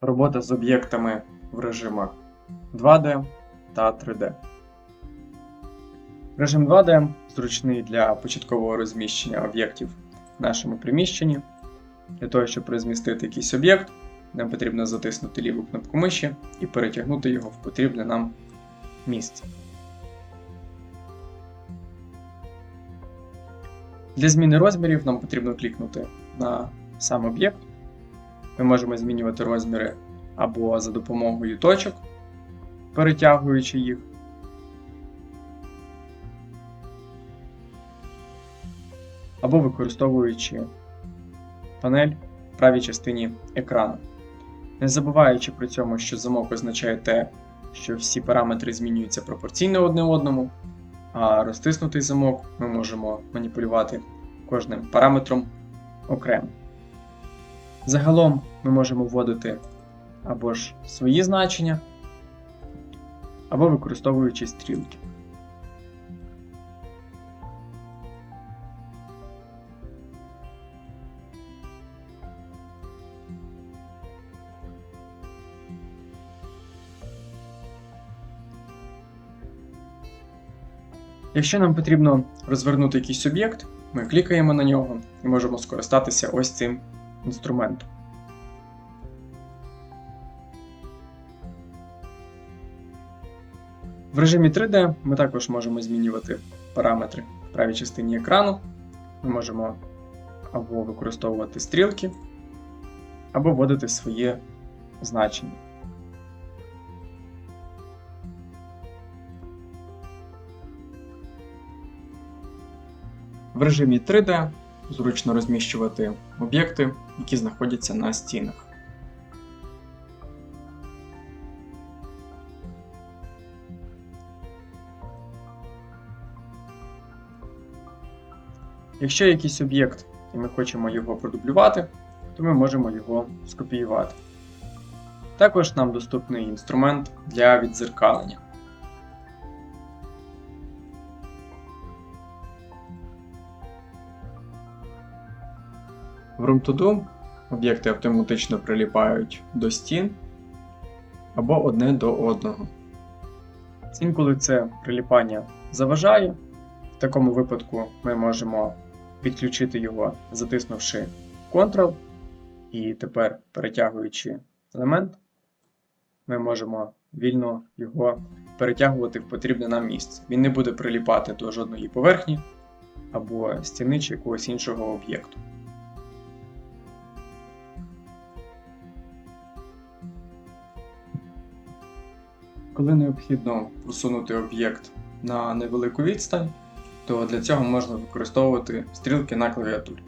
Робота з об'єктами в режимах 2D та 3D. Режим 2D зручний для початкового розміщення об'єктів в нашому приміщенні. Для того, щоб розмістити якийсь об'єкт, нам потрібно затиснути ліву кнопку миші і перетягнути його в потрібне нам місце. Для зміни розмірів нам потрібно клікнути на сам об'єкт. Ми можемо змінювати розміри або за допомогою точок, перетягуючи їх. Або використовуючи панель в правій частині екрану. Не забуваючи при цьому, що замок означає те, що всі параметри змінюються пропорційно одне одному, а розтиснутий замок ми можемо маніпулювати кожним параметром окремо. Загалом ми можемо вводити або ж свої значення, або використовуючи стрілки. Якщо нам потрібно розвернути якийсь об'єкт, ми клікаємо на нього і можемо скористатися ось цим інструментом. В режимі 3D ми також можемо змінювати параметри в правій частині екрану. Ми можемо або використовувати стрілки, або вводити своє значення. В режимі 3D зручно розміщувати об'єкти, які знаходяться на стінах. Якщо якийсь об'єкт і ми хочемо його продублювати, то ми можемо його скопіювати. Також нам доступний інструмент для відзеркалення. В Room2Do об'єкти автоматично приліпають до стін або одне до одного. Інколи це приліпання заважає. В такому випадку ми можемо підключити його, затиснувши Ctrl, і тепер, перетягуючи елемент, ми можемо вільно його перетягувати в потрібне нам місце. Він не буде приліпати до жодної поверхні або стіни чи якогось іншого об'єкту. Коли необхідно просунути об'єкт на невелику відстань, то для цього можна використовувати стрілки на клавіатурі.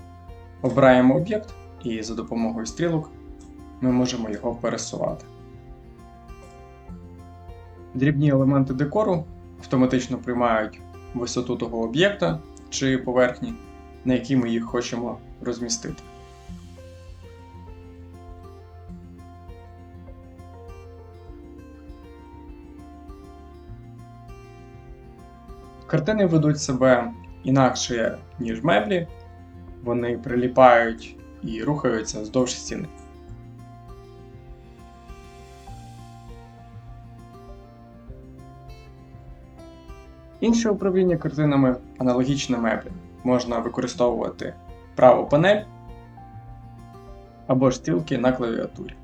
Обираємо об'єкт і за допомогою стрілок ми можемо його пересувати. Дрібні елементи декору автоматично приймають висоту того об'єкта чи поверхні, на якій ми їх хочемо розмістити. Картини ведуть себе інакше, ніж меблі. Вони приліпають і рухаються вздовж стіни. Інше управління картинами аналогічне меблі. Можна використовувати праву панель або ж стрілки на клавіатурі.